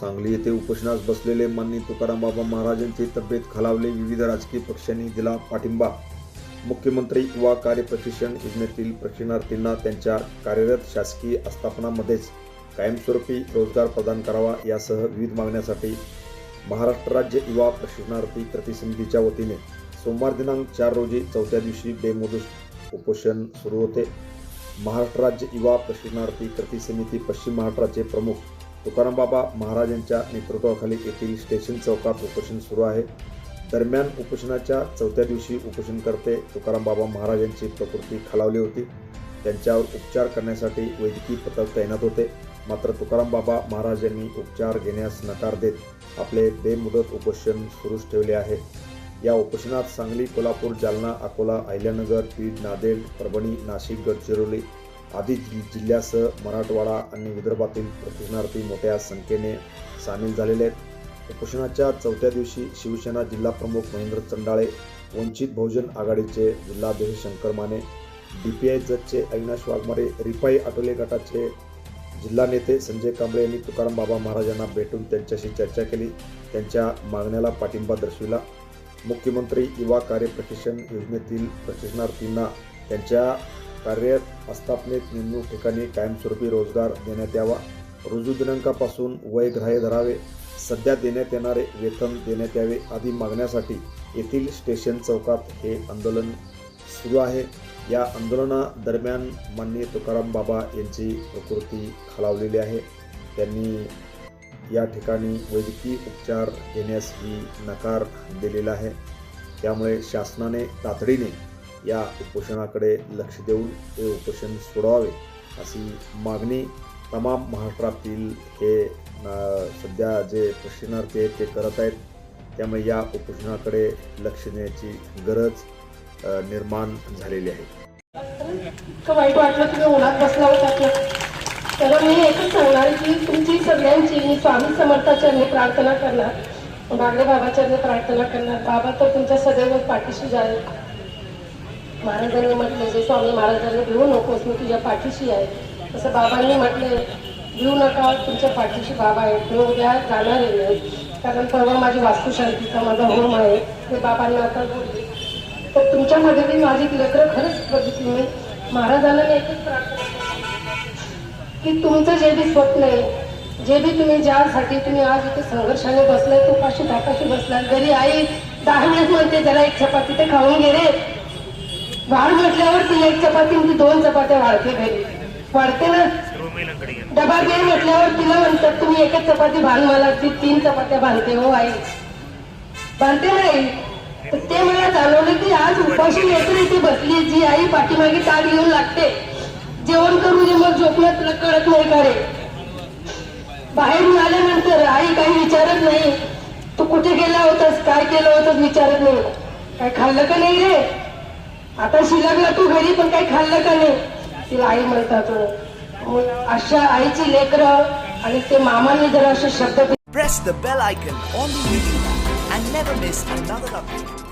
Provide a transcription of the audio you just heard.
सांगली येथे उपोषणास बसलेले माननी तुकाराम बाबा महाराजांची तब्येत खालावली. विविध राजकीय पक्षांनी दिला पाठिंबा. मुख्यमंत्री युवा कार्य प्रशिक्षण योजनेतील प्रशिक्षणार्थींना त्यांच्या कार्यरत शासकीय आस्थापनामध्येच कायमस्वरूपी रोजगार प्रदान करावा यासह विविध मागण्यासाठी महाराष्ट्र राज्य युवा प्रशिक्षणार्थी कृती समितीच्या वतीने सोमवार दिनांक चार रोजी चौथ्या दिवशी बेमुदूस उपोषण सुरू होते. महाराष्ट्र राज्य युवा प्रशिक्षणार्थी कृती समिती पश्चिम महाराष्ट्राचे प्रमुख तुकारामबाबा महाराजांच्या नेतृत्वाखाली येथील स्टेशन चौकात उपोषण सुरू आहे. दरम्यान उपोषणाच्या चौथ्या दिवशी उपोषणकर्ते तुकारामबाबा महाराजांची प्रकृती खालावली होती. त्यांच्यावर उपचार करण्यासाठी वैद्यकीय पथक तैनात होते. मात्र तुकारामबाबा महाराजांनी महाराज यांनी उपचार घेण्यास नकार देत आपले बेमुदत उपोषण सुरूच ठेवले आहे. या उपोषणात सांगली कोल्हापूर जालना अकोला अहिल्यानगर बीड नांदेड परभणी नाशिक गडचिरोली आधी जिल्ह्यासह मराठवाडा आणि विदर्भातील प्रशिक्षणार्थी मोठ्या संख्येने सामील झालेले आहेत. उपोषणाच्या चौथ्या दिवशी शिवसेना जिल्हा प्रमुख महेंद्र चंडाळे वंचित बहुजन आघाडीचे जिल्हाध्यक्ष Shankar Mane D P I जजचे Avinash Waghmare RPI Athawale गटाचे जिल्हा नेते संजय कांबळे यांनी तुकाराम बाबा महाराजांना भेटून त्यांच्याशी चर्चा केली. त्यांच्या मागण्याला पाठिंबा दर्शविला. मुख्यमंत्री युवा कार्य प्रशिक्षण योजनेतील प्रशिक्षणार्थींना त्यांच्या कार्यरत आस्थापनेत नेमणूक ठिकाणी कायमस्वरूपी रोजगार देण्यात यावा. रुजू दिनांकापासून वय ग्राह्य धरावे. सध्या देण्यात येणारे वेतन देण्यात यावे आदी मागण्यासाठी येथील स्टेशन चौकात हे आंदोलन सुरू आहे. या आंदोलनादरम्यान माननीय तुकाराम बाबा यांची प्रकृती खालावलेली आहे. त्यांनी या ठिकाणी वैद्यकीय उपचार घेण्यासही नकार दिलेला आहे. त्यामुळे शासनाने तातडीने या उपोषणाकडे लक्ष देऊन हे उपोषण सोडवावे अशी मागणी तमाम महाराष्ट्रातील हे सध्या जे प्रशिक्षणार्थी आहेत ते करत आहेत. त्यामुळे या उपोषणाकडे लक्ष देण्याची गरज निर्माण झालेली आहे. इतकं वाईट वाटलं तुम्ही उन्हात बसला होता तर. मी एकच सांगणार की तुमची सगळ्यांची मी स्वामी समर्थाचरणी प्रार्थना करणार बागडे बाबाचरणी प्रार्थना करणार. बाबा तर तुमच्या सदैव पाठीशी जाईल. महाराजांनी म्हटले जे स्वामी महाराजांनी भिवू नकोस मी तुझ्या पाठीशी आहे. तसं बाबांनी म्हटले भिवू नका तुमच्या पाठीशी बाबा आहे भिवू उद्या जाणार आहे कारण परवा माझी वास्तुशांतीचा माझा होम आहे. ते बाबांना आता बोलले तर तुमच्यामध्ये मी माझी लेकरं खरंच बघितली मी महाराजांना मी एकच प्रार्थना की तुमचं जे बी स्वप्न आहे जे बी तुम्ही ज्यासाठी तुम्ही आज इथे संघर्षाने बसलाय तो पाशी धापाशी बसलाय घरी आई दहा मिनिट म्हणते जरा एक चपाती ते खाऊन गेले वाढ म्हटल्यावर ती एक चपाती दोन चपात्या वाढते घरी वाढते ना? डबा घे म्हटल्यावर तिला म्हणतात तुम्ही एकच चपाती भान मला ती तीन चपात्या बांधते हो आई. बांधते नाही तर ते मला जाणवलं की आज उपाशी लेकर इथे बसली जी आई पाठीमागे ताट घेऊन लागते. जेवण करू दे मग झोपण्यात तुला कळत नाही का रे? बाहेरून आल्यानंतर आई काही विचारत नाही तू कुठे गेला होतास? काय केलं होतं विचारत नाही. काय खाल्लं का नाही रे? आता शिलगला तू घरी पण काही खाल्लं का नाही तिला आई म्हणतात अशा आईची लेकर आणि ते मामाने जर असे शब्द Press the bell icon on the video and never miss another update.